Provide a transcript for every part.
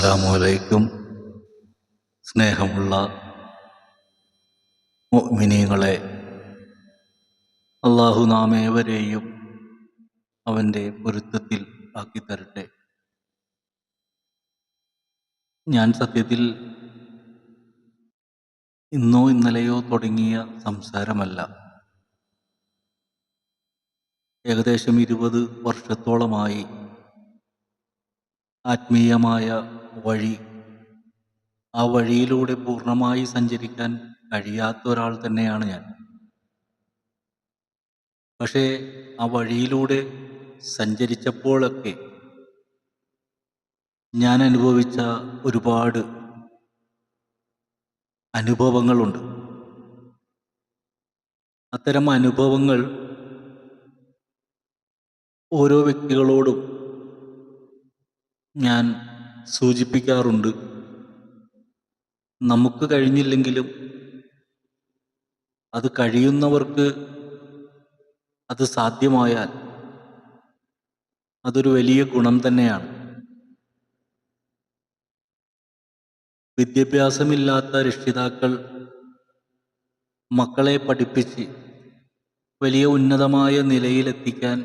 Assalamualaikum. സ്നേഹമുള്ള മുഅ്മിനീങ്ങളെ അള്ളാഹു നാം ഏവരെയും അവന്റെ പൊരുത്തത്തിൽ ആക്കി തരട്ടെ ഞാൻ സത്യത്തിൽ ഇന്നോ ഇന്നലെയോ തുടങ്ങിയ സംസാരമല്ല. ഏകദേശം ഇരുപത് വർഷത്തോളമായി ആത്മീയമായ വഴി ആ വഴിയിലൂടെ പൂർണമായി സഞ്ചരിക്കാൻ കഴിയാത്ത ഒരാൾ തന്നെയാണ് ഞാൻ. പക്ഷേ ആ വഴിയിലൂടെ സഞ്ചരിച്ചപ്പോഴൊക്കെ ഞാൻ അനുഭവിച്ച ഒരുപാട് അനുഭവങ്ങളുണ്ട്. അത്തരം അനുഭവങ്ങൾ ഓരോ വ്യക്തികളോടും ഞാൻ സൂചിപ്പിക്കാറുണ്ട്. നമുക്ക് കഴിഞ്ഞില്ലെങ്കിലും അത് കഴിയുന്നവർക്ക് അത് സാധ്യമായാൽ അതൊരു വലിയ ഗുണം തന്നെയാണ്. വിദ്യാഭ്യാസമില്ലാത്ത രക്ഷിതാക്കൾ മക്കളെ പഠിപ്പിച്ച് വലിയ ഉന്നതമായ നിലയിലെത്തിക്കാൻ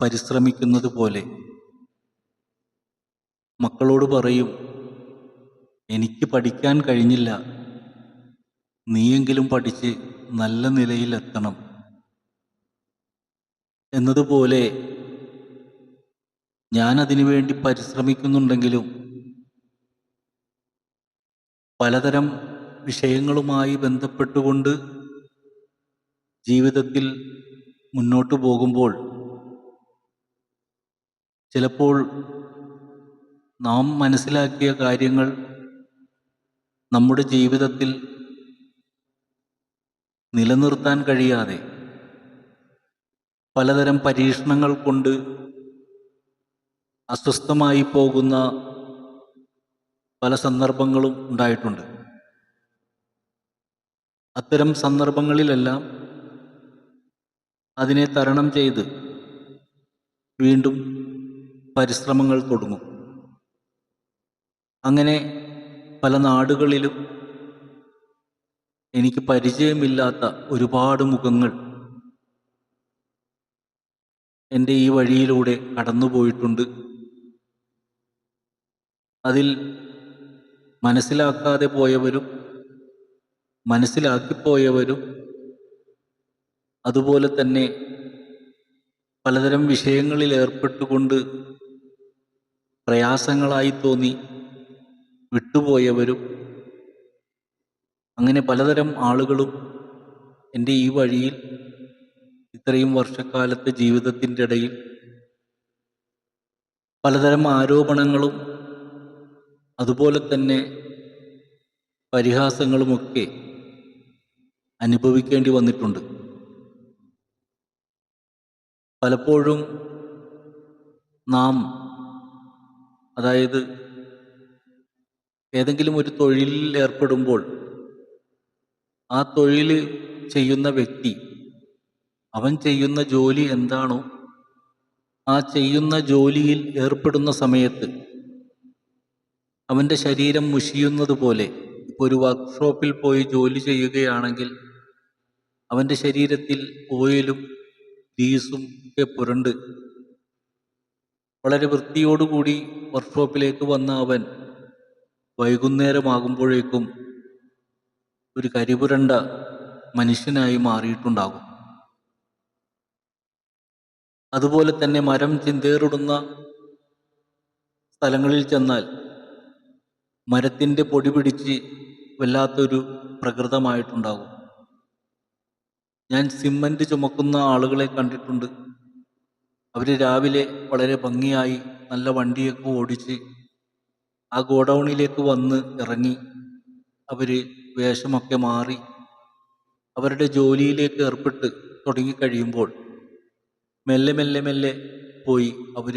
പരിശ്രമിക്കുന്നത് പോലെ മക്കളോട് പറയും എനിക്ക് പഠിക്കാൻ കഴിഞ്ഞില്ല. നീയെങ്കിലും പഠിച്ച് നല്ല നിലയിലെത്തണം. എന്നതുപോലെ ഞാൻ അതിനു വേണ്ടി പരിശ്രമിക്കുന്നുണ്ടെങ്കിലും പലതരം വിഷയങ്ങളുമായി ബന്ധപ്പെട്ടുകൊണ്ട് ജീവിതത്തിൽ മുന്നോട്ട് പോകുമ്പോൾ ചിലപ്പോൾ നാം മനസ്സിലാക്കിയ കാര്യങ്ങൾ നമ്മുടെ ജീവിതത്തിൽ നിലനിർത്താൻ കഴിയാതെ പലതരം പരീക്ഷണങ്ങൾ കൊണ്ട് അസ്വസ്ഥമായി പോകുന്ന പല സന്ദർഭങ്ങളും ഉണ്ടായിട്ടുണ്ട്. അത്തരം സന്ദർഭങ്ങളിലെല്ലാം അതിനെ തരണം ചെയ്ത് വീണ്ടും പരിശ്രമങ്ങൾ തുടങ്ങും. അങ്ങനെ പല നാടുകളിലും എനിക്ക് പരിചയമില്ലാത്ത ഒരുപാട് മുഖങ്ങൾ എന്റെ ഈ വഴിയിലൂടെ കടന്നുപോയിട്ടുണ്ട്. അതിൽ മനസ്സിലാക്കാതെ പോയവരും മനസ്സിലാക്കിപ്പോയവരും അതുപോലെ തന്നെ പലതരം വിഷയങ്ങളിൽ ഏർപ്പെട്ടുകൊണ്ട് പ്രയാസങ്ങളായി തോന്നി. വിട്ടുപോയവരും അങ്ങനെ പലതരം ആളുകളും എന്റെ ഈ വഴിയിൽ ഇത്രയും വർഷക്കാലത്തെ ജീവിതത്തിന്റെ ഇടയിൽ പലതരം ആരോപണങ്ങളും അതുപോലെ തന്നെ പരിഹാസങ്ങളുമൊക്കെ അനുഭവിക്കേണ്ടി വന്നിട്ടുണ്ട്. പലപ്പോഴും നാം അതായത് ഏതെങ്കിലും ഒരു തൊഴിലിൽ ഏർപ്പെടുമ്പോൾ ആ തൊഴിൽ ചെയ്യുന്ന വ്യക്തി അവൻ ചെയ്യുന്ന ജോലി എന്താണോ ആ ചെയ്യുന്ന ജോലിയിൽ ഏർപ്പെടുന്ന സമയത്ത് അവന്റെ ശരീരം മുഷിയുന്നത് പോലെ ഇപ്പോൾ ഒരു വർക്ക്ഷോപ്പിൽ പോയി ജോലി ചെയ്യുകയാണെങ്കിൽ അവന്റെ ശരീരത്തിൽ ഓയിലും ഗ്രീസും ഒക്കെ പുരണ്ട് വളരെ വൃത്തിയോടുകൂടി വർക്ക്ഷോപ്പിലേക്ക് വന്ന അവൻ വൈകുന്നേരമാകുമ്പോഴേക്കും ഒരു കരിപുരണ്ട മനുഷ്യനായി മാറിയിട്ടുണ്ടാകും. അതുപോലെ തന്നെ മരം ചിന്തേറിടുന്ന സ്ഥലങ്ങളിൽ ചെന്നാൽ മരത്തിന്റെ പൊടി പിടിച്ച് വല്ലാത്തൊരു പ്രകൃതമായിട്ടുണ്ടാകും. ഞാൻ സിമ്മന്റ് ചുമക്കുന്ന ആളുകളെ കണ്ടിട്ടുണ്ട്. അവർ രാവിലെ വളരെ ഭംഗിയായി നല്ല വണ്ടിയൊക്കെ ഓടിച്ച് ആ ഗോഡൗണിലേക്ക് വന്ന് ഇറങ്ങി. അവർ വേഷമൊക്കെ മാറി അവരുടെ ജോലിയിലേക്ക് ഏർപ്പെട്ട് തുടങ്ങിക്കഴിയുമ്പോൾ മെല്ലെ മെല്ലെ മെല്ലെ പോയി അവർ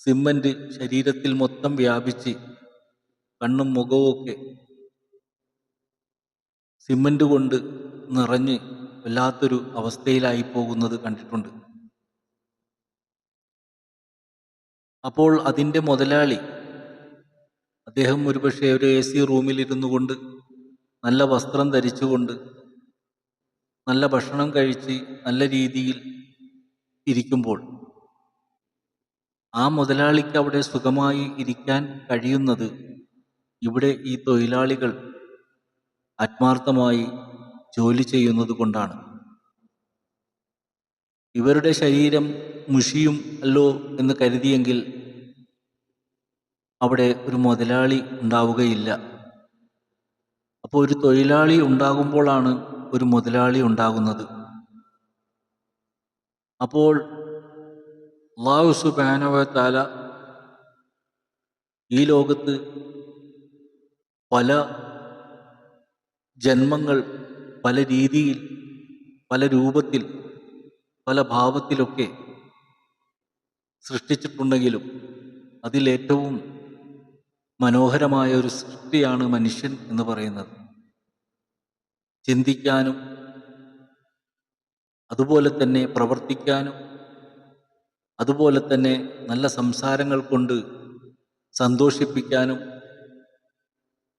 സിമ്മന്റ് ശരീരത്തിൽ മൊത്തം വ്യാപിച്ച് കണ്ണും മുഖവും ഒക്കെ സിമ്മന്റ് കൊണ്ട് നിറഞ്ഞ് വല്ലാത്തൊരു അവസ്ഥയിലായി പോകുന്നത് കണ്ടിട്ടുണ്ട്. അപ്പോൾ അതിന്റെ മുതലാളി അദ്ദേഹം ഒരുപക്ഷെ ഒരു എ സി റൂമിലിരുന്നു കൊണ്ട് നല്ല വസ്ത്രം ധരിച്ചുകൊണ്ട് നല്ല ഭക്ഷണം കഴിച്ച് നല്ല രീതിയിൽ ഇരിക്കുമ്പോൾ ആ മുതലാളിക്ക് അവിടെ സുഖമായി ഇരിക്കാൻ കഴിയുന്നത് ഇവിടെ ഈ തൊഴിലാളികൾ ആത്മാർത്ഥമായി ജോലി ചെയ്യുന്നത് കൊണ്ടാണ്. ഇവരുടെ ശരീരം മുഷിയും അല്ലോ എന്ന് കരുതിയെങ്കിൽ അവിടെ ഒരു മുതലാളി ഉണ്ടാവുകയില്ല. അപ്പോൾ ഒരു തൊഴിലാളി ഉണ്ടാകുമ്പോഴാണ് ഒരു മുതലാളി ഉണ്ടാകുന്നത്. അപ്പോൾ അള്ളാഹു താല ഈ ലോകത്ത് പല ജന്മങ്ങൾ പല രീതിയിൽ പല രൂപത്തിൽ പല ഭാവത്തിലൊക്കെ സൃഷ്ടിച്ചിട്ടുണ്ടെങ്കിലും അതിലേറ്റവും മനോഹരമായ ഒരു സൃഷ്ടിയാണ് മനുഷ്യൻ എന്ന് പറയുന്നത്. ചിന്തിക്കാനും അതുപോലെ തന്നെ പ്രവർത്തിക്കാനും അതുപോലെ തന്നെ നല്ല സംസാരങ്ങൾ കൊണ്ട് സന്തോഷിപ്പിക്കാനും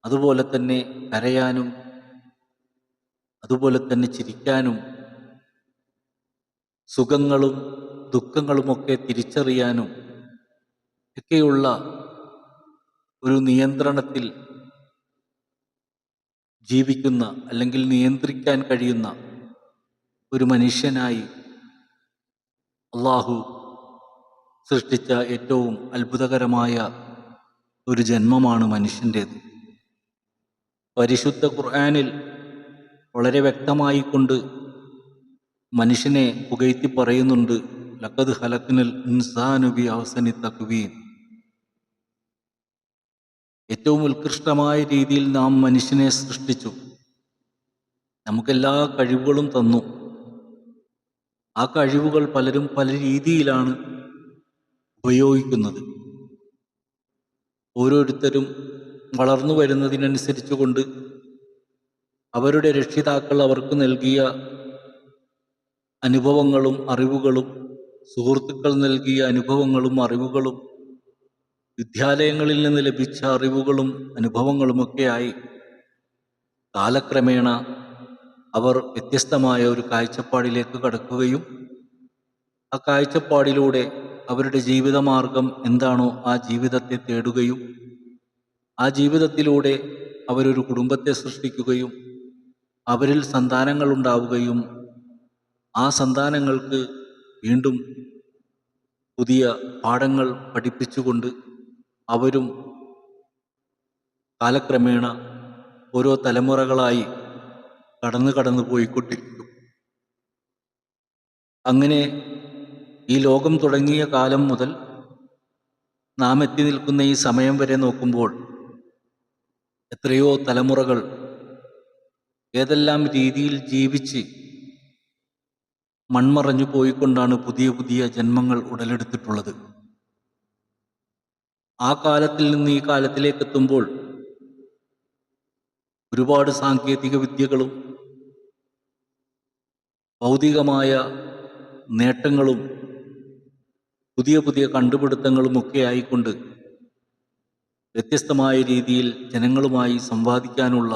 അതുപോലെ തന്നെ കരയാനും അതുപോലെ തന്നെ ചിരിക്കാനും സുഖങ്ങളും ദുഃഖങ്ങളുമൊക്കെ തിരിച്ചറിയാനും ഒക്കെയുള്ള ഒരു നിയന്ത്രണത്തിൽ ജീവിക്കുന്ന അല്ലെങ്കിൽ നിയന്ത്രിക്കാൻ കഴിയുന്ന ഒരു മനുഷ്യനായി അള്ളാഹു സൃഷ്ടിച്ച ഏറ്റവും അത്ഭുതകരമായ ഒരു ജന്മമാണ് മനുഷ്യന്റേത്. പരിശുദ്ധ ഖുർആാനിൽ വളരെ വ്യക്തമായി കൊണ്ട് മനുഷ്യനെ പുകഴ്ത്തി പറയുന്നുണ്ട് ലക്കത് ഹലക്കിനൽ ഇൻസാനുബി അവസനി തക്വീൻ. ഏറ്റവും ഉത്കൃഷ്ടമായ രീതിയിൽ നാം മനുഷ്യനെ സൃഷ്ടിച്ചു. നമുക്കെല്ലാ കഴിവുകളും തന്നു. ആ കഴിവുകൾ പലരും പല രീതിയിലാണ് ഉപയോഗിക്കുന്നത്. ഓരോരുത്തരും വളർന്നു വരുന്നതിനനുസരിച്ച് കൊണ്ട് അവരുടെ രക്ഷിതാക്കൾ അവർക്ക് നൽകിയ അനുഭവങ്ങളും അറിവുകളും സുഹൃത്തുക്കൾ നൽകിയ അനുഭവങ്ങളും അറിവുകളും വിദ്യാലയങ്ങളിൽ നിന്ന് ലഭിച്ച അറിവുകളും അനുഭവങ്ങളുമൊക്കെയായി കാലക്രമേണ അവർ വ്യത്യസ്തമായ ഒരു കാഴ്ചപ്പാടിലേക്ക് കടക്കുകയും ആ കാഴ്ചപ്പാടിലൂടെ അവരുടെ ജീവിതമാർഗം എന്താണോ ആ ജീവിതത്തെ തേടുകയും ആ ജീവിതത്തിലൂടെ അവരൊരു കുടുംബത്തെ സൃഷ്ടിക്കുകയും അവരിൽ സന്താനങ്ങൾ ഉണ്ടാവുകയും ആ സന്താനങ്ങൾക്ക് വീണ്ടും പുതിയ പാഠങ്ങൾ പഠിപ്പിച്ചുകൊണ്ട് അവരും കാലക്രമേണ ഓരോ തലമുറകളായി കടന്നു കടന്നു പോയിക്കൊണ്ടിരിക്കും അങ്ങനെ ഈ ലോകം തുടങ്ങിയ കാലം മുതൽ നാം എത്തി നിൽക്കുന്ന ഈ സമയം വരെ നോക്കുമ്പോൾ എത്രയോ തലമുറകൾ ഏതെല്ലാം രീതിയിൽ ജീവിച്ച് മൺമറഞ്ഞു പോയിക്കൊണ്ടാണ് പുതിയ പുതിയ ജന്മങ്ങൾ ഉടലെടുത്തിട്ടുള്ളത്. ആ കാലത്തിൽ നിന്ന് ഈ കാലത്തിലേക്ക് എത്തുമ്പോൾ ഒരുപാട് സാങ്കേതിക വിദ്യകളും ഭൗതികമായ നേട്ടങ്ങളും പുതിയ പുതിയ കണ്ടുപിടുത്തങ്ങളും ഒക്കെ ആയിക്കൊണ്ട് വ്യത്യസ്തമായ രീതിയിൽ ജനങ്ങളുമായി സംവാദിക്കാനുള്ള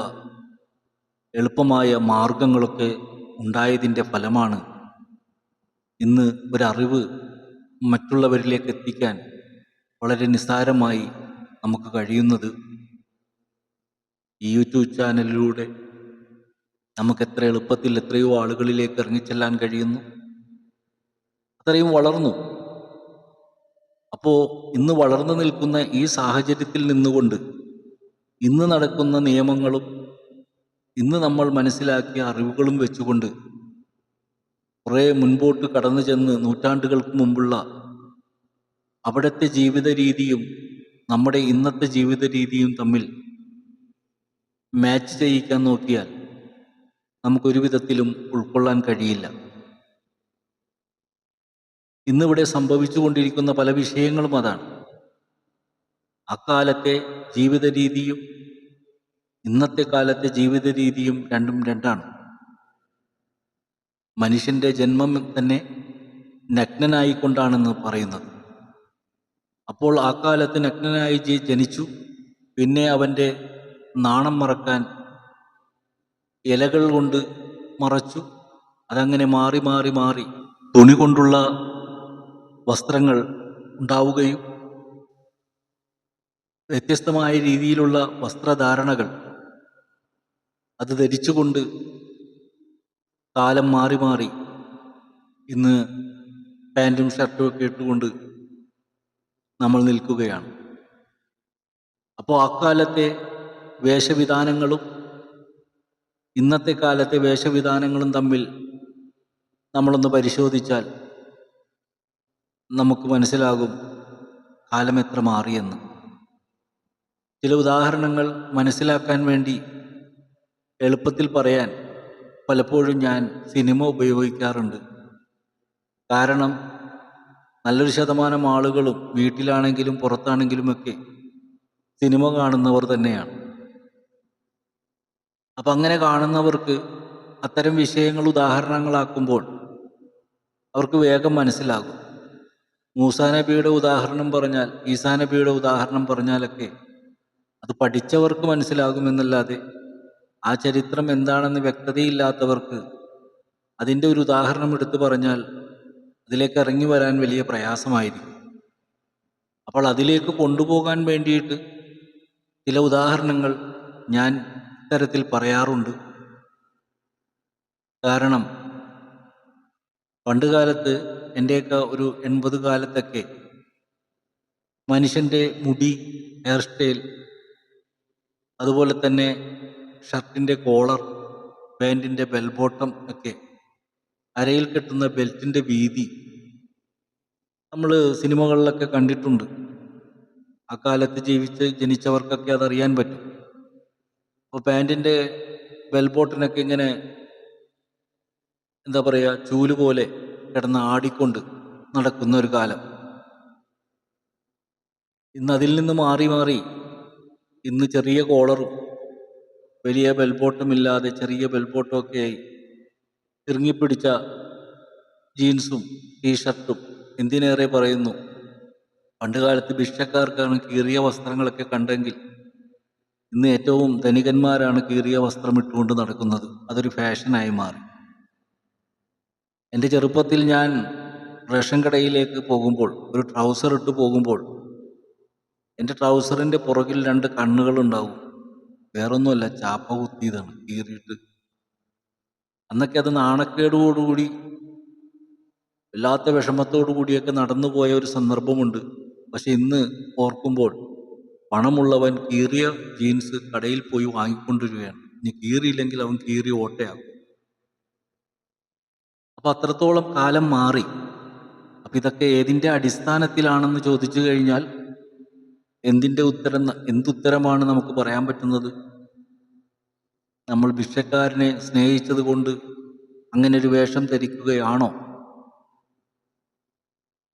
എളുപ്പമായ മാർഗങ്ങളൊക്കെ ഉണ്ടായതിന്റെ ഫലമാണ് ഇന്ന് ഒരറിവ് മറ്റുള്ളവരിലേക്ക് എത്തിക്കാൻ വളരെ നിസ്സാരമായി നമുക്ക് കഴിയുന്നത് ഈ യൂട്യൂബ് ചാനലിലൂടെ നമുക്ക് എത്ര എളുപ്പത്തിൽ എത്രയോ ആളുകളിലേക്ക് ഇറങ്ങിച്ചെല്ലാൻ കഴിയുന്നു. അത്രയും വളർന്നു. അപ്പോൾ ഇന്ന് വളർന്നു നിൽക്കുന്ന ഈ സാഹചര്യത്തിൽ നിന്നുകൊണ്ട് ഇന്ന് നടക്കുന്ന നിയമങ്ങളും ഇന്ന് നമ്മൾ മനസ്സിലാക്കിയ അറിവുകളും വെച്ചുകൊണ്ട് കുറേ മുൻപോട്ട് കടന്നു ചെന്ന് നൂറ്റാണ്ടുകൾക്ക് മുമ്പുള്ള അവിടുത്തെ ജീവിത രീതിയും നമ്മുടെ ഇന്നത്തെ ജീവിത രീതിയും തമ്മിൽ മാച്ച് ചെയ്യിക്കാൻ നോക്കിയാൽ നമുക്കൊരു വിധത്തിലും ഉൾക്കൊള്ളാൻ കഴിയില്ല. ഇന്നിവിടെ സംഭവിച്ചുകൊണ്ടിരിക്കുന്ന പല വിഷയങ്ങളും അതാണ്. അക്കാലത്തെ ജീവിത രീതിയും ഇന്നത്തെ കാലത്തെ ജീവിത രീതിയും രണ്ടും രണ്ടാണ്. മനുഷ്യന്റെ ജന്മം തന്നെ നഗ്നനായിക്കൊണ്ടാണെന്ന് പറയുന്നത്. അപ്പോൾ ആ കാലത്ത് നഗ്നനായി ജി- ജനിച്ചു. പിന്നെ അവന്റെ നാണം മറക്കാൻ ഇലകൾ കൊണ്ട് മറച്ചു. അതങ്ങനെ മാറി മാറി മാറി തുണി കൊണ്ടുള്ള വസ്ത്രങ്ങൾ ഉണ്ടാവുകയും വ്യത്യസ്തമായ രീതിയിലുള്ള വസ്ത്രധാരണകൾ അത് ധരിച്ചുകൊണ്ട് കാലം മാറി മാറി ഇന്ന് പാന്റും ഷർട്ടും ഒക്കെ ഇട്ടുകൊണ്ട് നമ്മൾ നിൽക്കുകയാണ്. അപ്പോൾ അക്കാലത്തെ വേഷവിധാനങ്ങളും ഇന്നത്തെ കാലത്തെ വേഷവിധാനങ്ങളും തമ്മിൽ നമ്മളൊന്ന് പരിശോധിച്ചാൽ നമുക്ക് മനസ്സിലാകും കാലം എത്ര മാറിയെന്ന്. ചില ഉദാഹരണങ്ങൾ മനസ്സിലാക്കാൻ വേണ്ടി എളുപ്പത്തിൽ പറയാൻ പലപ്പോഴും ഞാൻ സിനിമ ഉപയോഗിക്കാറുണ്ട്. കാരണം നല്ലൊരു ശതമാനം ആളുകളും വീട്ടിലാണെങ്കിലും പുറത്താണെങ്കിലുമൊക്കെ സിനിമ കാണുന്നവർ തന്നെയാണ്. അപ്പം അങ്ങനെ കാണുന്നവർക്ക് അത്തരം വിഷയങ്ങൾ ഉദാഹരണങ്ങളാക്കുമ്പോൾ അവർക്ക് വേഗം മനസ്സിലാകും. മൂസാ നബിയുടെ ഉദാഹരണം പറഞ്ഞാൽ ഈസാ നബിയുടെ ഉദാഹരണം പറഞ്ഞാലൊക്കെ അത് പഠിച്ചവർക്ക് മനസ്സിലാകുമെന്നല്ലാതെ ആ ചരിത്രം എന്താണെന്ന് വ്യക്തതയില്ലാത്തവർക്ക് അതിന്റെ ഒരു ഉദാഹരണം എടുത്തു പറഞ്ഞാൽ അതിലേക്ക് ഇറങ്ങി വരാൻ വലിയ പ്രയാസമായിരിക്കും. അപ്പോൾ അതിലേക്ക് കൊണ്ടുപോകാൻ വേണ്ടിയിട്ട് ചില ഉദാഹരണങ്ങൾ ഞാൻ ഇത്തരത്തിൽ പറയാറുണ്ട്. കാരണം പണ്ടുകാലത്ത് എന്റെയൊക്കെ ഒരു എൺപത് കാലത്തൊക്കെ മനുഷ്യന്റെ മുടി ഹെയർ സ്റ്റൈൽ അതുപോലെ തന്നെ ഷർട്ടിന്റെ കോളർ പാന്റിന്റെ ബെൽബോട്ടം ഒക്കെ അരയിൽ കെട്ടുന്ന ബെൽറ്റിന്റെ വീതി നമ്മൾ സിനിമകളിലൊക്കെ കണ്ടിട്ടുണ്ട്. അക്കാലത്ത് ജീവിച്ച് ജനിച്ചവർക്കൊക്കെ അതറിയാൻ പറ്റും. അപ്പോൾ പാന്റിന്റെ ബെൽബോട്ടിനൊക്കെ ഇങ്ങനെ എന്താ പറയുക ചൂൽ പോലെ കിടന്ന് ആടിക്കൊണ്ട് നടക്കുന്ന ഒരു കാലം. ഇന്ന് അതിൽ നിന്ന് മാറി മാറി ഇന്ന് ചെറിയ കോളറും വലിയ ബെൽബോട്ടും ഇല്ലാതെ ചെറിയ ബെൽബോട്ടും ഒക്കെയായി ഇറങ്ങിപ്പിടിച്ച ജീൻസും ടീഷർട്ടും എന്തിനേറെ പറയുന്നു? പണ്ട് കാലത്ത് ഭിക്ഷക്കാർക്കാണ് കീറിയ വസ്ത്രങ്ങളൊക്കെ കണ്ടെങ്കിൽ ഇന്ന് ഏറ്റവും ധനികന്മാരാണ് കീറിയ വസ്ത്രം ഇട്ടുകൊണ്ട് നടക്കുന്നത്. അതൊരു ഫാഷനായി മാറി. എന്റെ ചെറുപ്പത്തിൽ ഞാൻ റേഷൻ കടയിലേക്ക് പോകുമ്പോൾ ഒരു ട്രൗസർ ഇട്ട് പോകുമ്പോൾ എന്റെ ട്രൗസറിന്റെ പുറകിൽ രണ്ട് കണ്ണുകളുണ്ടാവും. വേറൊന്നുമല്ല ചാപ്പ കുത്തിയതാണ് കീറിയിട്ട്. അന്നൊക്കെ അത് നാണക്കേടോടുകൂടി വല്ലാത്ത വിഷമത്തോടു കൂടിയൊക്കെ നടന്നു പോയ ഒരു സന്ദർഭമുണ്ട്. പക്ഷെ ഇന്ന് ഓർക്കുമ്പോൾ പണമുള്ളവൻ കീറിയ ജീൻസ് കടയിൽ പോയി വാങ്ങിക്കൊണ്ടിരിക്കുകയാണ് ഇനി കീറിയില്ലെങ്കിൽ അവൻ കീറി ഓട്ടയാകും അപ്പൊ അത്രത്തോളം കാലം മാറി. അപ്പൊ ഇതൊക്കെ ഏതിന്റെ അടിസ്ഥാനത്തിലാണെന്ന് ചോദിച്ചു കഴിഞ്ഞാൽ എന്തിന്റെ ഉത്തരം എന്തുത്തരമാണ് നമുക്ക് പറയാൻ പറ്റുന്നത്? നമ്മൾ ഭിക്ഷക്കാരനെ സ്നേഹിച്ചതുകൊണ്ട് അങ്ങനെ ഒരു വേഷം ധരിക്കുകയാണോ?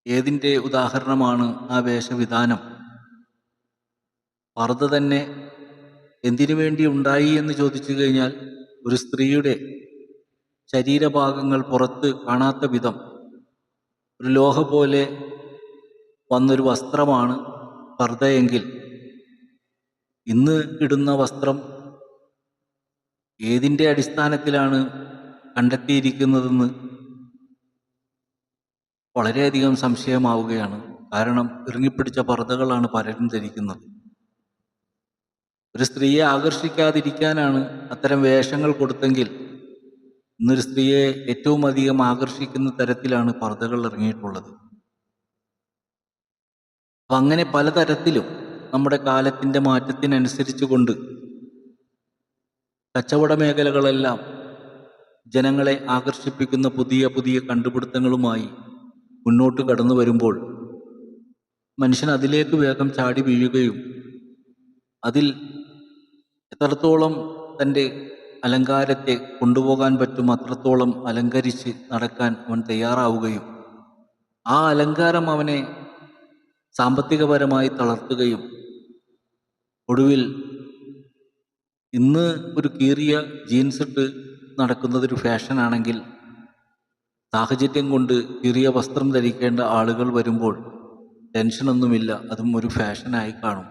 ഏതിന്റെ ഉദാഹരണമാണ് ആ വേഷവിധാനം? പർദ്ദ തന്നെ എന്തിനു വേണ്ടി ഉണ്ടായി എന്ന് ചോദിച്ചു കഴിഞ്ഞാൽ ഒരു സ്ത്രീയുടെ ശരീരഭാഗങ്ങൾ പുറത്ത് കാണാത്ത വിധം ഒരു ലോഹ പോലെ വന്നൊരു വസ്ത്രമാണ് പർദ്ദയെങ്കിൽ ഇന്ന് ഇടുന്ന വസ്ത്രം ഏതിന്റെ അടിസ്ഥാനത്തിലാണ് കണ്ടെത്തിയിരിക്കുന്നതെന്ന് വളരെയധികം സംശയമാവുകയാണ്. കാരണം ഇറങ്ങിപ്പിടിച്ച പർദ്ദകളാണ് പലരും ധരിക്കുന്നത്. ഒരു സ്ത്രീയെ ആകർഷിക്കാതിരിക്കാനാണ് അത്തരം വേഷങ്ങൾ കൊടുത്തെങ്കിൽ ഇന്നൊരു സ്ത്രീയെ ഏറ്റവും അധികം ആകർഷിക്കുന്ന തരത്തിലാണ് പർദ്ദകൾ ഇറങ്ങിയിട്ടുള്ളത്. അപ്പം അങ്ങനെ പലതരത്തിലും നമ്മുടെ കാലത്തിന്റെ മാറ്റത്തിനനുസരിച്ച് കൊണ്ട് കച്ചവട മേഖലകളെല്ലാം ജനങ്ങളെ ആകർഷിപ്പിക്കുന്ന പുതിയ പുതിയ കണ്ടുപിടുത്തങ്ങളുമായി മുന്നോട്ട് കടന്നു വരുമ്പോൾ മനുഷ്യൻ അതിലേക്ക് വേഗം ചാടി വീഴുകയും അതിൽ എത്രത്തോളം തന്റെ അലങ്കാരത്തെ കൊണ്ടുപോകാൻ പറ്റും അത്രത്തോളം അലങ്കരിച്ച് നടക്കാൻ അവൻ തയ്യാറാവുകയും ആ അലങ്കാരം അവനെ സാമ്പത്തികപരമായി തളർത്തുകയും ഒടുവിൽ ഇന്ന് ഒരു കീറിയ ജീൻസ് ഇട്ട് നടക്കുന്നതൊരു ഫാഷനാണെങ്കിൽ സാഹചര്യം കൊണ്ട് കീറിയ വസ്ത്രം ധരിക്കേണ്ട ആളുകൾ വരുമ്പോൾ ടെൻഷനൊന്നുമില്ല അതും ഒരു ഫാഷനായി കാണും.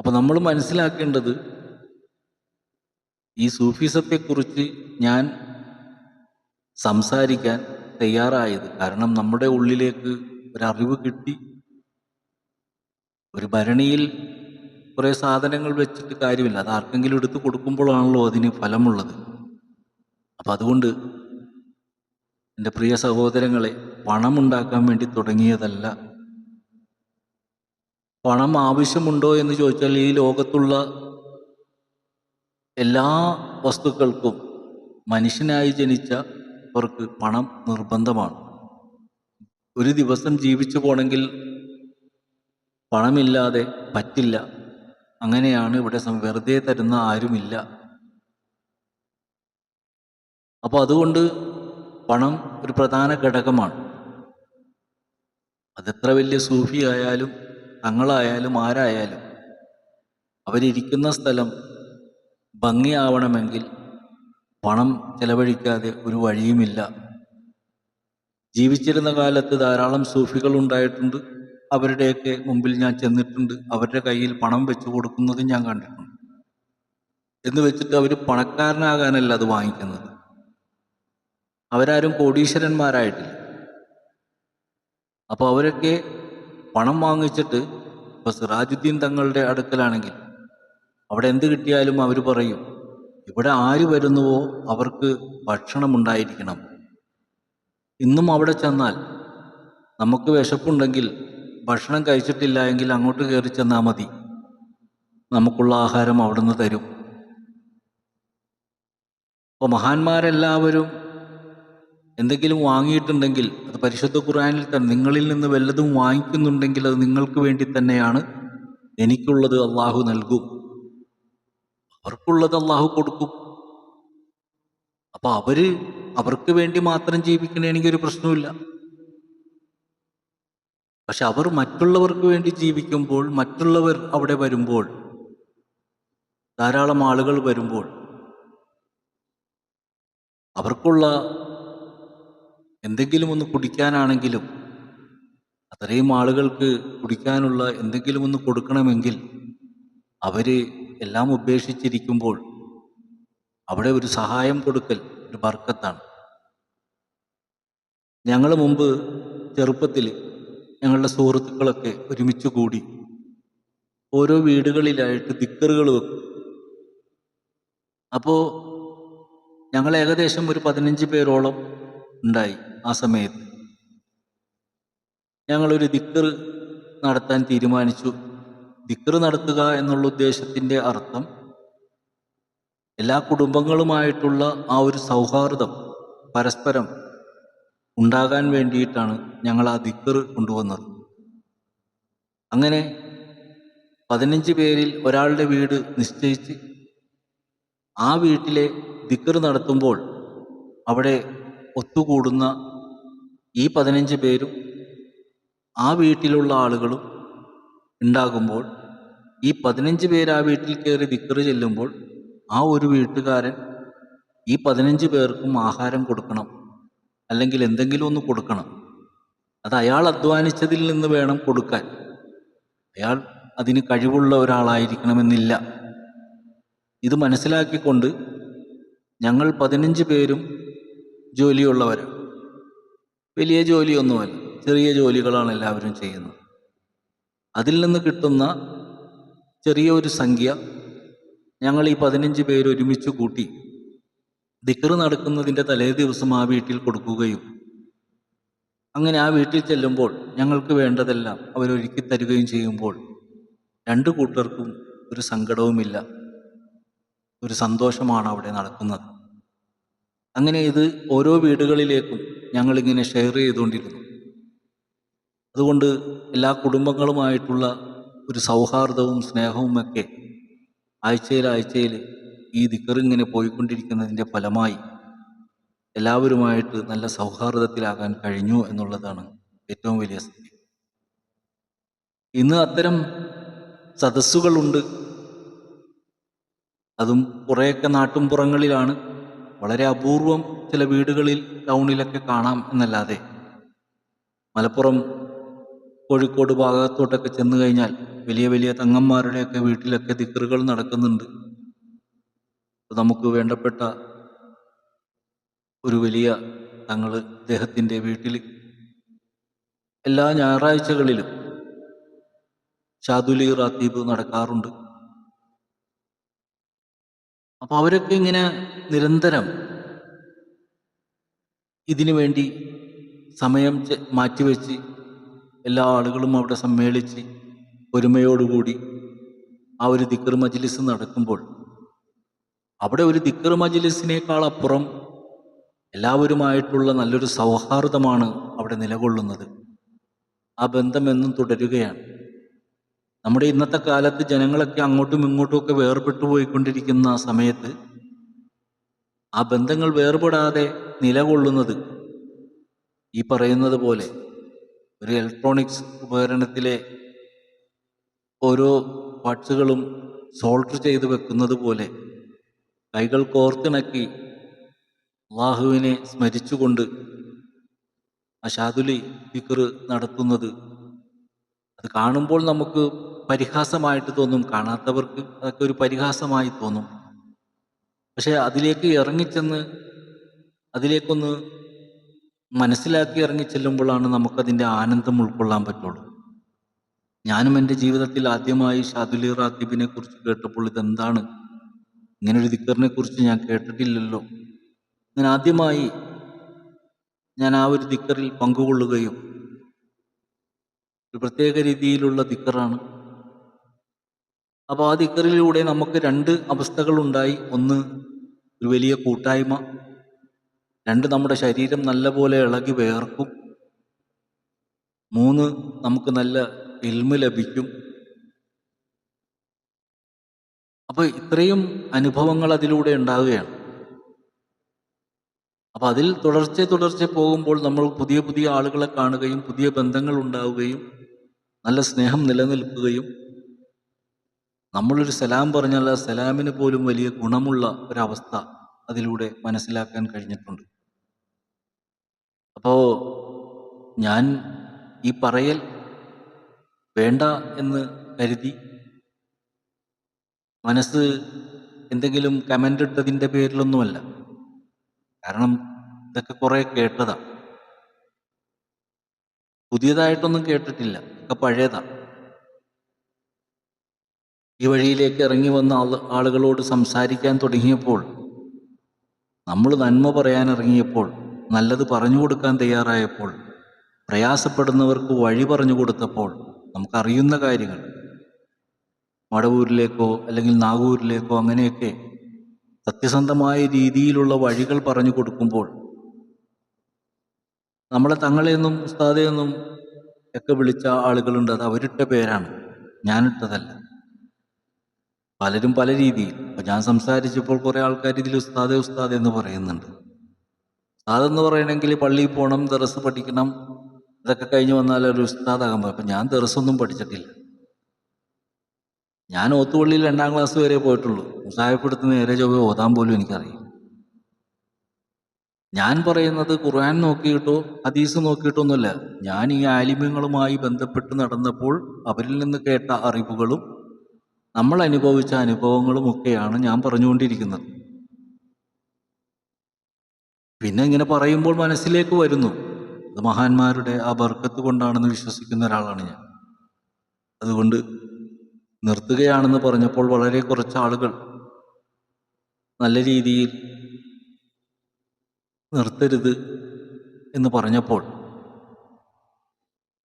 അപ്പോൾ നമ്മൾ മനസ്സിലാക്കേണ്ടത് ഈ സൂഫിസത്തെക്കുറിച്ച് ഞാൻ സംസാരിക്കാൻ തയ്യാറായത് കാരണം നമ്മുടെ ഉള്ളിലേക്ക് ഒരറിവ് കിട്ടി ഒരു ഭരണിയിൽ കുറേ സാധനങ്ങൾ വെച്ചിട്ട് കാര്യമില്ല. അത് ആർക്കെങ്കിലും എടുത്ത് കൊടുക്കുമ്പോഴാണല്ലോ അതിന് ഫലമുള്ളത്. അപ്പം അതുകൊണ്ട് എന്റെ പ്രിയ സഹോദരങ്ങളെ പണമുണ്ടാക്കാൻ വേണ്ടി തുടങ്ങിയതല്ല. പണം ആവശ്യമുണ്ടോ എന്ന് ചോദിച്ചാൽ ഈ ലോകത്തുള്ള എല്ലാ വസ്തുക്കൾക്കും മനുഷ്യനായി ജനിച്ചവർക്ക് പണം നിർബന്ധമാണ്. ഒരു ദിവസം ജീവിച്ചു പോണെങ്കിൽ പണമില്ലാതെ പറ്റില്ല. അങ്ങനെയാണ് ഇവിടെ വെറുതെ തരുന്ന ആരുമില്ല. അപ്പോൾ അതുകൊണ്ട് പണം ഒരു പ്രധാന ഘടകമാണ്. അതെത്ര വലിയ സൂഫി ആയാലും തങ്ങളായാലും ആരായാലും അവരിയ്ക്കുന്ന സ്ഥലം ഭംഗിയാവണമെങ്കിൽ പണം ചെലവഴിക്കാതെ ഒരു വഴിയുമില്ല. ജീവിച്ചിരുന്ന കാലത്ത് ധാരാളം സൂഫികൾ ഉണ്ടായിട്ടുണ്ട്. അവരുടെയൊക്കെ മുമ്പിൽ ഞാൻ ചെന്നിട്ടുണ്ട്. അവരുടെ കയ്യിൽ പണം വെച്ചു കൊടുക്കുന്നതും ഞാൻ കണ്ടിട്ടുണ്ട്. എന്ന് വെച്ചിട്ട് അവർ പണക്കാരനാകാനല്ല അത് വാങ്ങിക്കുന്നത്. അവരാരും കോടീശ്വരന്മാരായിട്ടില്ല. അപ്പോൾ അവരൊക്കെ പണം വാങ്ങിച്ചിട്ട് ഇപ്പോൾ സിറാജുദ്ദീൻ തങ്ങളുടെ അടുക്കലാണെങ്കിൽ അവിടെ എന്ത് കിട്ടിയാലും അവർ പറയും ഇവിടെ ആര് വരുന്നുവോ അവർക്ക് ഭക്ഷണം ഉണ്ടായിരിക്കണം ഇന്നും അവിടെ ചെന്നാൽ നമുക്ക് വിശപ്പുണ്ടെങ്കിൽ ഭക്ഷണം കഴിച്ചിട്ടില്ല എങ്കിൽ അങ്ങോട്ട് കയറി ചെന്നാൽ മതി. നമുക്കുള്ള ആഹാരം അവിടുന്ന് തരും. അപ്പോൾ മഹാന്മാരെല്ലാവരും എന്തെങ്കിലും വാങ്ങിയിട്ടുണ്ടെങ്കിൽ അത് പരിശുദ്ധ ഖുറാനിൽ തന്നെ നിങ്ങളിൽ നിന്ന് വല്ലതും വാങ്ങിക്കുന്നുണ്ടെങ്കിൽ അത് നിങ്ങൾക്ക് വേണ്ടി തന്നെയാണ് എനിക്കുള്ളത് അള്ളാഹു നൽകും. അവർക്കുള്ളത് അള്ളാഹു കൊടുക്കും. അപ്പോൾ അവർ അവർക്ക് വേണ്ടി മാത്രം ജീവിക്കണമെങ്കിൽ ഒരു പ്രശ്നവുമില്ല. പക്ഷെ അവർ മറ്റുള്ളവർക്ക് വേണ്ടി ജീവിക്കുമ്പോൾ മറ്റുള്ളവർ അവിടെ വരുമ്പോൾ ധാരാളം ആളുകൾ വരുമ്പോൾ അവർക്കുള്ള എന്തെങ്കിലും ഒന്ന് കുടിക്കാനാണെങ്കിലും അത്രയും ആളുകൾക്ക് കുടിക്കാനുള്ള എന്തെങ്കിലും ഒന്ന് കൊടുക്കണമെങ്കിൽ അവർ എല്ലാം ഉപേക്ഷിച്ചിരിക്കുമ്പോൾ അവിടെ ഒരു സഹായം കൊടുക്കൽ ഒരു ബർക്കത്താണ്. ഞങ്ങൾ മുമ്പ് ചെറുപ്പത്തിൽ ഞങ്ങളുടെ സുഹൃത്തുക്കളൊക്കെ ഒരുമിച്ച് കൂടി ഓരോ വീടുകളിലായിട്ട് ദിക്കറുകൾ വെക്കും അപ്പോൾ ഞങ്ങൾ ഏകദേശം ഒരു പതിനഞ്ച് പേരോളം ഉണ്ടായി ആ സമയത്ത്. ഞങ്ങളൊരു ദിക്കർ നടത്താൻ തീരുമാനിച്ചു. ദിക്കർ നടത്തുക എന്നുള്ള ഉദ്ദേശത്തിന്റെ അർത്ഥം എല്ലാ കുടുംബങ്ങളുമായിട്ടുള്ള ആ ഒരു സൗഹാർദ്ദം പരസ്പരം ഉണ്ടാകാൻ വേണ്ടിയിട്ടാണ് ഞങ്ങൾ ആ ദിക്കർ കൊണ്ടുവന്നത്. അങ്ങനെ പതിനഞ്ച് പേരിൽ ഒരാളുടെ വീട് നിശ്ചയിച്ച് ആ വീട്ടിലെ ദിക്കർ നടത്തുമ്പോൾ അവിടെ ഒത്തുകൂടുന്ന ഈ പതിനഞ്ച് പേരും ആ വീട്ടിലുള്ള ആളുകളും ഉണ്ടാകുമ്പോൾ ഈ പതിനഞ്ച് പേര് ആ വീട്ടിൽ കയറി ദിക്കറ് ചെല്ലുമ്പോൾ ആ ഒരു വീട്ടുകാരൻ ഈ പതിനഞ്ച് പേർക്കും ആഹാരം കൊടുക്കണം. അല്ലെങ്കിൽ എന്തെങ്കിലും ഒന്ന് കൊടുക്കണം. അത് അയാൾ അധ്വാനിച്ചതിൽ നിന്ന് വേണം കൊടുക്കാൻ. അയാൾ അതിന് കഴിവുള്ള ഒരാളായിരിക്കണമെന്നില്ല. ഇത് മനസ്സിലാക്കിക്കൊണ്ട് ഞങ്ങൾ പതിനഞ്ച് പേരും ജോലിയുള്ളവരാണ്. വലിയ ജോലിയൊന്നുമല്ല ചെറിയ ജോലികളാണ് എല്ലാവരും ചെയ്യുന്നത്. അതിൽ നിന്ന് കിട്ടുന്ന ചെറിയ ഒരു സംഖ്യ ഞങ്ങൾ ഈ പതിനഞ്ച് പേരൊരുമിച്ച് കൂട്ടി ദിക്കറ് നടക്കുന്നതിന്റെ തലേ ദിവസം ആ വീട്ടിൽ കൊടുക്കുകയും അങ്ങനെ ആ വീട്ടിൽ ചെല്ലുമ്പോൾ ഞങ്ങൾക്ക് വേണ്ടതെല്ലാം അവരൊരുക്കി തരികയും ചെയ്യുമ്പോൾ രണ്ടു കൂട്ടർക്കും ഒരു സങ്കടവുമില്ല. ഒരു സന്തോഷമാണ് അവിടെ നടക്കുന്നത്. അങ്ങനെ ഇത് ഓരോ വീടുകളിലേക്കും ഞങ്ങളിങ്ങനെ ഷെയർ ചെയ്തുകൊണ്ടിരുന്നു. അതുകൊണ്ട് എല്ലാ കുടുംബങ്ങളുമായിട്ടുള്ള ഒരു സൗഹാർദ്ദവും സ്നേഹവുമൊക്കെ ആഴ്ചയിൽ ആഴ്ചയിൽ ഈ ദിക്കറിങ്ങനെ പോയിക്കൊണ്ടിരിക്കുന്നതിന്റെ ഫലമായി എല്ലാവരുമായിട്ട് നല്ല സൗഹാർദ്ദത്തിലാകാൻ കഴിഞ്ഞു എന്നുള്ളതാണ് ഏറ്റവും വലിയ സത്യം ഇന്ന് അത്തരം സദസ്സുകളുണ്ട്. അതും കുറേയൊക്കെ നാട്ടുംപുറങ്ങളിലാണ് വളരെ അപൂർവം ചില വീടുകളിൽ ടൗണിലൊക്കെ കാണാം എന്നല്ലാതെ മലപ്പുറം കോഴിക്കോട് ഭാഗത്തോട്ടൊക്കെ ചെന്ന് കഴിഞ്ഞാൽ വലിയ വലിയ തങ്ങന്മാരുടെയൊക്കെ വീട്ടിലൊക്കെ ദിക്കറുകൾ നടക്കുന്നുണ്ട്. നമുക്ക് വേണ്ടപ്പെട്ട ഒരു വലിയ തങ്ങൾ അദ്ദേഹത്തിന്റെ വീട്ടിൽ എല്ലാ ഞായറാഴ്ചകളിലും ഷാദുലി റാത്തീബ് നടക്കാറുണ്ട്. അപ്പൊ അവരൊക്കെ ഇങ്ങനെ നിരന്തരം ഇതിനു വേണ്ടി സമയം മാറ്റിവെച്ച് എല്ലാ ആളുകളും അവിടെ സമ്മേളിച്ച് ഒരുമയോടുകൂടി ആ ഒരു ദിക്കർ മജ്ലിസ് നടക്കുമ്പോൾ അവിടെ ഒരു ദിക്കർ മജിലിസിനേക്കാൾ അപ്പുറം എല്ലാവരുമായിട്ടുള്ള നല്ലൊരു സൗഹാർദ്ദമാണ് അവിടെ നിലകൊള്ളുന്നത്. ആ ബന്ധം എന്നും തുടരുകയാണ്. നമ്മുടെ ഇന്നത്തെ കാലത്ത് ജനങ്ങളൊക്കെ അങ്ങോട്ടും ഇങ്ങോട്ടും ഒക്കെ വേർപെട്ടു പോയിക്കൊണ്ടിരിക്കുന്ന സമയത്ത് ആ ബന്ധങ്ങൾ വേർപെടാതെ നിലകൊള്ളുന്നത് ഈ പറയുന്നത് പോലെ ഒരു ഇലക്ട്രോണിക്സ് ഉപകരണത്തിലെ ഓരോ പാർട്സുകളും സോൾട്ട് ചെയ്ത് വെക്കുന്നത് പോലെ കൈകൾ കോർത്തിണക്കി അള്ളാഹുവിനെ സ്മരിച്ചുകൊണ്ട് അഷാദുലി ഫിക്ർ നടത്തുന്നത് അത് കാണുമ്പോൾ നമുക്ക് പരിഹാസമായിട്ട് തോന്നും കാണാത്തവർക്ക് അതൊക്കെ ഒരു പരിഹാസമായി തോന്നും. പക്ഷെ അതിലേക്ക് ഇറങ്ങിച്ചെന്ന് അതിലേക്കൊന്ന് മനസ്സിലാക്കി ഇറങ്ങിച്ചെല്ലുമ്പോഴാണ് നമുക്കതിന്റെ ആനന്ദം ഉൾക്കൊള്ളാൻ പറ്റുള്ളൂ. ഞാനും എന്റെ ജീവിതത്തിൽ ആദ്യമായി ഷാദുലി റാത്തിബിനെ കുറിച്ച് കേട്ടപ്പോൾ ഇതെന്താണ് ഇങ്ങനൊരു ദിക്കറിനെ കുറിച്ച് ഞാൻ കേട്ടിട്ടില്ലല്ലോ. ഞാൻ ആദ്യമായി ഞാൻ ആ ഒരു ദിക്കറിൽ പങ്കുകൊള്ളുകയും ഒരു പ്രത്യേക രീതിയിലുള്ള ദിക്കറാണ്. അപ്പോൾ ആ ദിക്കറിലൂടെ നമുക്ക് രണ്ട് അവസ്ഥകളുണ്ടായി. ഒന്ന് ഒരു വലിയ കൂട്ടായ്മ രണ്ട് നമ്മുടെ ശരീരം നല്ലപോലെ ഇളകി വേർക്കും മൂന്ന് നമുക്ക് നല്ല ഇൽമ ലഭിക്കും. അപ്പോൾ ഇത്രയും അനുഭവങ്ങൾ അതിലൂടെ ഉണ്ടാവുകയാണ്. അപ്പോൾ അതിൽ തുടർച്ച തുടർച്ച പോകുമ്പോൾ നമ്മൾ പുതിയ പുതിയ ആളുകളെ കാണുകയും പുതിയ ബന്ധങ്ങൾ ഉണ്ടാവുകയും നല്ല സ്നേഹം നിലനിൽക്കുകയും നമ്മളൊരു സലാം പറഞ്ഞാൽ ആ സലാമിന് പോലും വലിയ ഗുണമുള്ള ഒരവസ്ഥ അതിലൂടെ മനസ്സിലാക്കാൻ കഴിഞ്ഞിട്ടുണ്ട്. അപ്പോൾ ഞാൻ ഈ പറയൽ വേണ്ട എന്ന് കരുതി മനസ്സ് എന്തെങ്കിലും കമന്റ് ഇട്ടതിന്റെ പേരിലൊന്നുമല്ല. കാരണം ഇതൊക്കെ കുറേ കേട്ടതാണ് പുതിയതായിട്ടൊന്നും കേട്ടിട്ടില്ല. ഒക്കെ പഴയതാ. ഈ വഴിയിലേക്ക് ഇറങ്ങി വന്ന ആൾ ആളുകളോട് സംസാരിക്കാൻ തുടങ്ങിയപ്പോൾ നമ്മൾ നന്മ പറയാൻ ഇറങ്ങിയപ്പോൾ നല്ലത് പറഞ്ഞു കൊടുക്കാൻ തയ്യാറായപ്പോൾ പ്രയാസപ്പെടുന്നവർക്ക് വഴി പറഞ്ഞു കൊടുത്തപ്പോൾ നമുക്കറിയുന്ന കാര്യങ്ങൾ മടവൂരിലേക്കോ അല്ലെങ്കിൽ നാഗൂരിലേക്കോ അങ്ങനെയൊക്കെ സത്യസന്ധമായ രീതിയിലുള്ള വഴികൾ പറഞ്ഞു കൊടുക്കുമ്പോൾ നമ്മളെ തങ്ങളെന്നും ഉസ്താദെന്നും ഒക്കെ വിളിച്ച ആളുകളുണ്ട്. അത് അവരിട്ട പേരാണ്. ഞാനിട്ടതല്ല. പലരും പല രീതിയിൽ. അപ്പം ഞാൻ സംസാരിച്ചപ്പോൾ കുറേ ആൾക്കാർ ഇതിൽ ഉസ്താദെ ഉസ്താദെ എന്ന് പറയുന്നുണ്ട്. ഉസ്താദ് എന്ന് പറയണമെങ്കിൽ പള്ളിയിൽ പോകണം ദറസ് പഠിക്കണം ഇതൊക്കെ കഴിഞ്ഞ് വന്നാൽ ഒരു ഉസ്താദാകാൻ പറ്റും അപ്പം ഞാൻ ദറസൊന്നും പഠിച്ചിട്ടില്ല. ഞാൻ ഓത്തുപള്ളിയിൽ രണ്ടാം ക്ലാസ് വരെ പോയിട്ടുള്ളൂ. മുസായപ്പെടുത്ത് നേരെ ചൊവ്വ ഓതാൻ പോലും എനിക്കറിയാം ഞാൻ പറയുന്നത് ഖുർആൻ നോക്കിയിട്ടോ ഹദീസ് നോക്കിയിട്ടോ ഒന്നുമല്ല. ഞാൻ ഈ ആലിമ്യങ്ങളുമായി ബന്ധപ്പെട്ട് നടന്നപ്പോൾ അവരിൽ നിന്ന് കേട്ട അറിവുകളും നമ്മൾ അനുഭവിച്ച അനുഭവങ്ങളും ഒക്കെയാണ് ഞാൻ പറഞ്ഞുകൊണ്ടിരിക്കുന്നത്. പിന്നെ ഇങ്ങനെ പറയുമ്പോൾ മനസ്സിലേക്ക് വരുന്നു. അത് മഹാന്മാരുടെ ആ ബർക്കത്ത് കൊണ്ടാണെന്ന് വിശ്വസിക്കുന്ന ഒരാളാണ് ഞാൻ. അതുകൊണ്ട് നിർത്തുകയാണെന്ന് പറഞ്ഞപ്പോൾ വളരെ കുറച്ച് ആളുകൾ നല്ല രീതിയിൽ നിർത്തരുത് എന്ന് പറഞ്ഞപ്പോൾ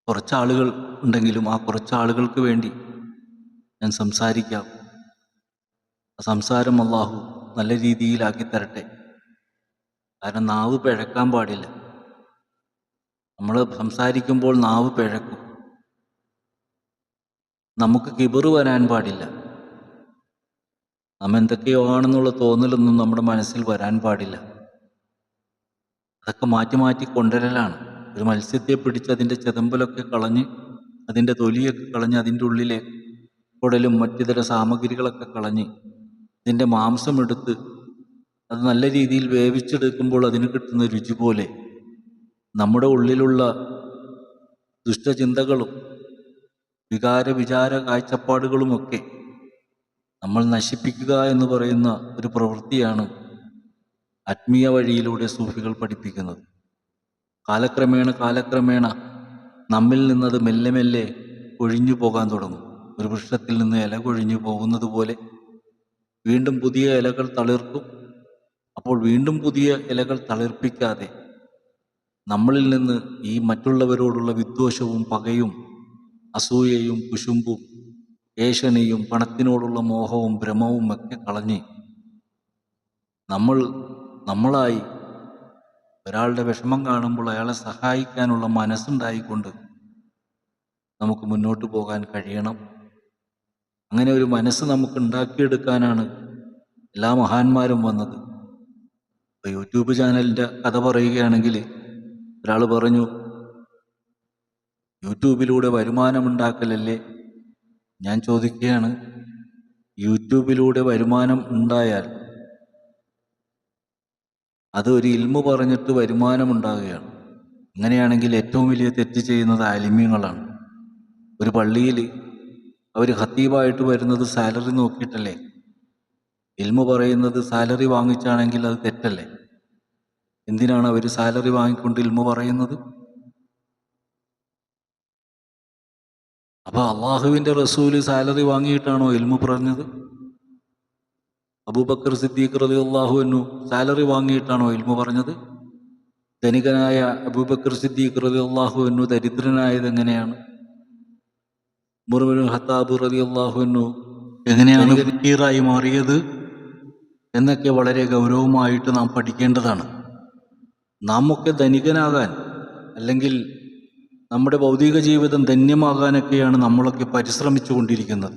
കുറച്ച് ആളുകൾ ഉണ്ടെങ്കിലും ആ കുറച്ച് ആളുകൾക്ക് വേണ്ടി ഞാൻ സംസാരിക്കാം. ആ സംസാരം അള്ളാഹു നല്ല രീതിയിലാക്കി തരട്ടെ. കാരണം നാവ് പിഴക്കാൻ പാടില്ല. നമ്മൾ സംസാരിക്കുമ്പോൾ നാവ് പിഴക്കും. നമുക്ക് കിബറ് വരാൻ പാടില്ല. നാം എന്തൊക്കെയോ ആണെന്നുള്ള തോന്നലൊന്നും നമ്മുടെ മനസ്സിൽ വരാൻ പാടില്ല. അതൊക്കെ മാറ്റി മാറ്റി കൊണ്ടുവരലാണ് ഒരു മത്സ്യത്തെ പിടിച്ച് അതിന്റെ ചെതമ്പലൊക്കെ കളഞ്ഞ് അതിന്റെ തൊലിയൊക്കെ കളഞ്ഞ് അതിന്റെ ഉള്ളിലെ കുടലും മറ്റിതര സാമഗ്രികളൊക്കെ കളഞ്ഞ് ഇതിന്റെ മാംസം എടുത്ത് അത് നല്ല രീതിയിൽ വേവിച്ചെടുക്കുമ്പോൾ അതിന് കിട്ടുന്ന രുചി പോലെ നമ്മുടെ ഉള്ളിലുള്ള ദുഷ്ടചിന്തകളും വികാര വിചാര കാഴ്ചപ്പാടുകളുമൊക്കെ നമ്മൾ നശിപ്പിക്കുക എന്ന് പറയുന്ന ഒരു പ്രവൃത്തിയാണ് ആത്മീയ വഴിയിലൂടെ സൂഫികൾ പഠിപ്പിക്കുന്നത്. കാലക്രമേണ കാലക്രമേണ നമ്മിൽ നിന്നത് മെല്ലെ മെല്ലെ ഒഴിഞ്ഞു പോകാൻ തുടങ്ങും. ഒരു വൃക്ഷത്തിൽ നിന്ന് ഇല കൊഴിഞ്ഞു പോകുന്നത് പോലെ വീണ്ടും പുതിയ ഇലകൾ തളിർക്കും. അപ്പോൾ വീണ്ടും പുതിയ ഇലകൾ തളിർപ്പിക്കാതെ നമ്മളിൽ നിന്ന് ഈ മറ്റുള്ളവരോടുള്ള വിദ്വേഷവും പകയും അസൂയയും കുശുമ്പും ഏഷണിയും പണത്തിനോടുള്ള മോഹവും ഭ്രമവും ഒക്കെ കളഞ്ഞ് നമ്മൾ നമ്മളായി ഒരാളുടെ വിഷമം കാണുമ്പോൾ അയാളെ സഹായിക്കാനുള്ള മനസ്സുണ്ടായിക്കൊണ്ട് നമുക്ക് മുന്നോട്ട് പോകാൻ കഴിയണം. അങ്ങനെ ഒരു മനസ്സ് നമുക്ക് ഉണ്ടാക്കിയെടുക്കാനാണ് എല്ലാ മഹാന്മാരും വന്നത്. ഇപ്പോൾ യൂട്യൂബ് ചാനലിന്റെ കഥ പറയുകയാണെങ്കിൽ ഒരാൾ പറഞ്ഞു യൂട്യൂബിലൂടെ വരുമാനമുണ്ടാക്കലല്ലേ? ഞാൻ ചോദിക്കുകയാണ് യൂട്യൂബിലൂടെ വരുമാനം ഉണ്ടായാൽ അത് ഒരു ഇൽമു പറഞ്ഞിട്ട് വരുമാനമുണ്ടാകുകയാണ്. അങ്ങനെയാണെങ്കിൽ ഏറ്റവും വലിയ തെറ്റ് ചെയ്യുന്നത് ആലിമ്യങ്ങളാണ് ഒരു പള്ളിയിൽ അവർ ഹത്തീബായിട്ട് വരുന്നത് സാലറി നോക്കിയിട്ടല്ലേ? ഇൽമു പറയുന്നത് സാലറി വാങ്ങിച്ചാണെങ്കിൽ അത് തെറ്റല്ലേ? എന്തിനാണ് അവർ സാലറി വാങ്ങിക്കൊണ്ട് ഇൽമു പറയുന്നത്? അപ്പോൾ അള്ളാഹുവിന്റെ റസൂൽ സാലറി വാങ്ങിയിട്ടാണോ ഇൽമു പറഞ്ഞത്? അബൂബക്കർ സിദ്ദീഖ് റലി അള്ളാഹുവിനു സാലറി വാങ്ങിയിട്ടാണോ ഇൽമു പറഞ്ഞത്? ധനികനായ അബൂബക്കർ സിദ്ദീഖ് റലി അള്ളാഹുവിനു ദരിദ്രനായത് എങ്ങനെയാണ്? മുറുബിൻ ഹത്താബ് റലി അള്ളാഹുവിനു എങ്ങനെയാണ് ഫക്കീറായി മാറിയത് എന്നൊക്കെ വളരെ ഗൗരവമായിട്ട് നാം പഠിക്കേണ്ടതാണ്. നാം ഒക്കെ ധനികനാകാൻ അല്ലെങ്കിൽ നമ്മുടെ ഭൗതിക ജീവിതം ധന്യമാകാനൊക്കെയാണ് നമ്മളൊക്കെ പരിശ്രമിച്ചു കൊണ്ടിരിക്കുന്നത്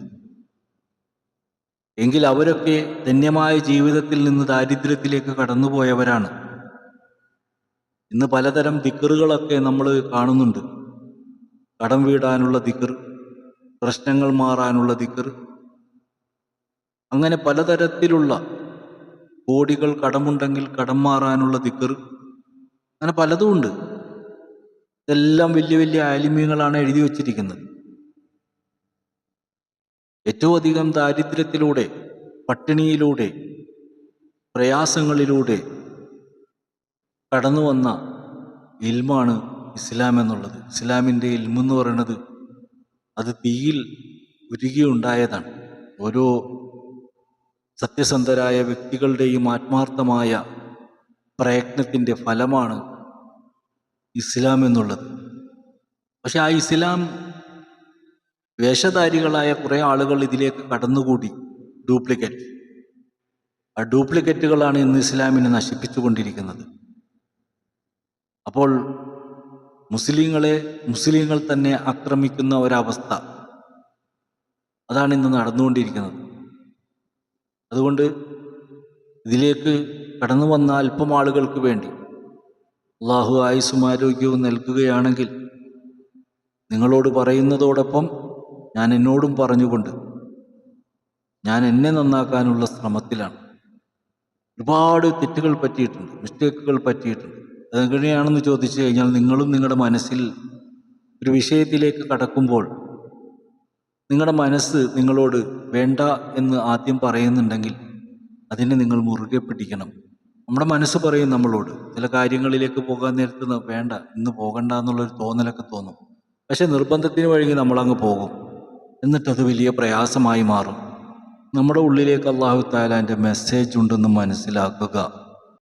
എങ്കിൽ അവരൊക്കെ ധന്യമായ ജീവിതത്തിൽ നിന്ന് ദാരിദ്ര്യത്തിലേക്ക് കടന്നുപോയവരാണ്. ഇന്ന് പലതരം ദിക്കറുകളൊക്കെ നമ്മൾ കാണുന്നുണ്ട്. കടം വീടാനുള്ള ദിക്കർ പ്രശ്നങ്ങൾ മാറാനുള്ള ദിക്കർ. അങ്ങനെ പലതരത്തിലുള്ള കോടികൾ കടമുണ്ടെങ്കിൽ കടം മാറാനുള്ള ദിക്കർ. അങ്ങനെ പലതും ഉണ്ട്. ഇതെല്ലാം വലിയ വലിയ ആലിമ്യങ്ങളാണ് എഴുതി വച്ചിരിക്കുന്നത്. ഏറ്റവും അധികം ദാരിദ്ര്യത്തിലൂടെ പട്ടിണിയിലൂടെ പ്രയാസങ്ങളിലൂടെ കടന്നു വന്ന ഇൽമാണ് ഇസ്ലാം എന്നുള്ളത്. ഇസ്ലാമിന്റെ ഇൽമെന്ന് പറയുന്നത് അത് തീയിൽ ഉരുകിയുണ്ടായതാണ്. ഓരോ സത്യസന്ധരായ വ്യക്തികളുടെയും ആത്മാർത്ഥമായ പ്രയത്നത്തിന്റെ ഫലമാണ് ഇസ്ലാം എന്നുള്ളത്. പക്ഷെ ആ ഇസ്ലാം വേഷധാരികളായ കുറേ ആളുകൾ ഇതിലേക്ക് കടന്നുകൂടി. ഡ്യൂപ്ലിക്കേറ്റ്. ആ ഡ്യൂപ്ലിക്കേറ്റുകളാണ് ഇന്ന് ഇസ്ലാമിനെ നശിപ്പിച്ചുകൊണ്ടിരിക്കുന്നത് അപ്പോൾ മുസ്ലിങ്ങളെ മുസ്ലിങ്ങൾ തന്നെ ആക്രമിക്കുന്ന ഒരവസ്ഥ അതാണ് ഇന്ന് നടന്നുകൊണ്ടിരിക്കുന്നത്. അതുകൊണ്ട് ഇതിലേക്ക് കടന്നു വന്ന അല്പം ആളുകൾക്ക് വേണ്ടി അള്ളാഹു ആയുസ്സും ആരോഗ്യവും നൽകുകയാണെങ്കിൽ നിങ്ങളോട് പറയുന്നതോടൊപ്പം ഞാൻ എന്നോടും പറഞ്ഞുകൊണ്ട് ഞാൻ എന്നെ നന്നാക്കാനുള്ള ശ്രമത്തിലാണ്. ഒരുപാട് തെറ്റുകൾ പറ്റിയിട്ടുണ്ട് മിസ്റ്റേക്കുകൾ പറ്റിയിട്ടുണ്ട്. അതെങ്ങനെയാണെന്ന് ചോദിച്ചു കഴിഞ്ഞാൽ നിങ്ങളും നിങ്ങളുടെ മനസ്സിൽ ഒരു വിഷയത്തിലേക്ക് കടക്കുമ്പോൾ നിങ്ങളുടെ മനസ്സ് നിങ്ങളോട് വേണ്ട എന്ന് ആദ്യം പറയുന്നുണ്ടെങ്കിൽ അതിനെ നിങ്ങൾ മുറുകെ പിടിക്കണം. നമ്മുടെ മനസ്സ് പറയും നമ്മളോട് ചില കാര്യങ്ങളിലേക്ക് പോകാൻ നേരത്ത് വേണ്ട ഇന്ന് പോകണ്ട എന്നുള്ളൊരു തോന്നലൊക്കെ തോന്നും. പക്ഷെ നിർബന്ധത്തിന് വഴി നമ്മളങ്ങ് പോകും. എന്നിട്ടത് വലിയ പ്രയാസമായി മാറും. നമ്മുടെ ഉള്ളിലേക്ക് അള്ളാഹു താലാന്റെ മെസ്സേജ് ഉണ്ടെന്ന് മനസ്സിലാക്കുക.